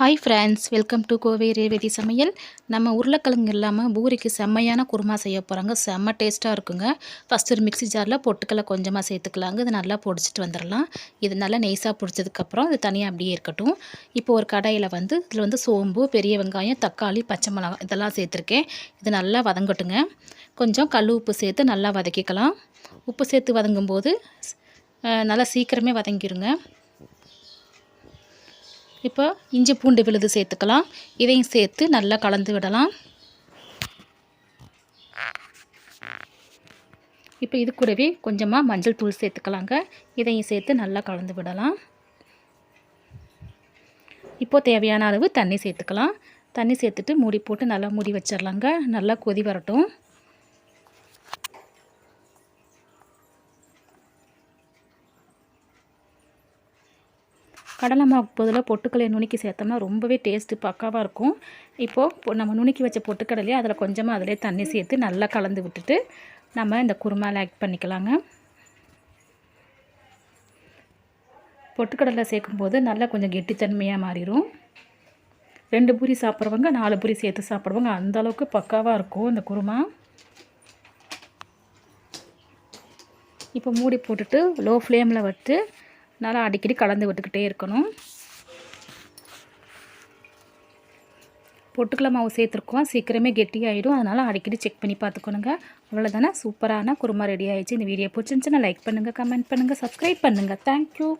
Hi friends welcome to Kovai Revathi சமையல் நம்ம உருளைக்கிழங்கு இல்லாமல் பூரிக்கு செம்மையான குருமா செய்ய போகிறாங்க செம்ம டேஸ்ட்டாக இருக்குங்க. ஃபஸ்ட்டு ஒரு மிக்ஸி ஜாரில் பொட்டுக்கலை கொஞ்சமாக சேர்த்துக்கலாங்க. இது நல்லா பொடிச்சிட்டு வந்துடலாம். இது நல்லா நெய்ஸாக பொடிச்சதுக்கப்புறம் இது தனியாக அப்படியே இருக்கட்டும். இப்போ ஒரு கடையில் வந்து இதில் வந்து சோம்பு பெரிய வெங்காயம் தக்காளி பச்சை மிளகாய் இதெல்லாம் சேர்த்துருக்கேன். இது நல்லா வதங்கட்டுங்க. கொஞ்சம் கல் உப்பு சேர்த்து நல்லா வதக்கிக்கலாம். உப்பு சேர்த்து வதங்கும்போது நல்லா சீக்கிரமே வதங்கிடுங்க இப்போ இஞ்சி பூண்டு விழுது சேர்த்துக்கலாம். இதையும் சேர்த்து நல்லா கலந்து விடலாம். இப்போ இது கூடவே கொஞ்சமாக மஞ்சள் தூள் சேர்த்துக்கலாங்க. இதையும் சேர்த்து நல்லா கலந்து விடலாம். இப்போ தேவையான அளவு தண்ணி சேர்த்துக்கலாம். தண்ணி சேர்த்துட்டு மூடி போட்டு நல்லா மூடி வச்சிடலாங்க நல்லா கொதி வரட்டும். கடலை மாவுக்கு பதிலாக பொட்டுக்கடலையை நுணுக்கி சேர்த்தோம்னா ரொம்பவே டேஸ்ட்டு பக்காவாக இருக்கும். இப்போது நம்ம நுணுக்கி வச்ச பொட்டுக்கடலையை அதில் கொஞ்சமாக அதிலே தண்ணி சேர்த்து நல்லா கலந்து விட்டுட்டு நம்ம இந்த குருமாவில் ஆட் பண்ணிக்கலாங்க. பொட்டுக்கடலை சேர்க்கும்போது நல்லா கொஞ்சம் கெட்டித்தன்மையாக மாறிடும் ரெண்டு பூரி சாப்பிட்றவங்க நாலு பூரி சேர்த்து சாப்பிடுவாங்க அந்தளவுக்கு பக்காவாக இருக்கும் இந்த குருமா. இப்போ மூடி போட்டுட்டு லோ ஃப்ளேமில் வச்சு நல்லா அடிக்கடி கலந்து விட்டுக்கிட்டே இருக்கணும். பொட்டுக்கலை மாவு சேர்த்துருக்கோம். சீக்கிரமே கெட்டியாயிடும். அதனால் அடிக்கடி செக் பண்ணி பார்த்துக்கணுங்க. அவ்வளோதானே சூப்பரான குருமா ரெடி ஆகிடுச்சு இந்த வீடியோ பிடிச்சிருந்துச்சுன்னா லைக் பண்ணுங்கள் கமெண்ட் பண்ணுங்கள் சப்ஸ்கிரைப் பண்ணுங்கள் தேங்க்யூ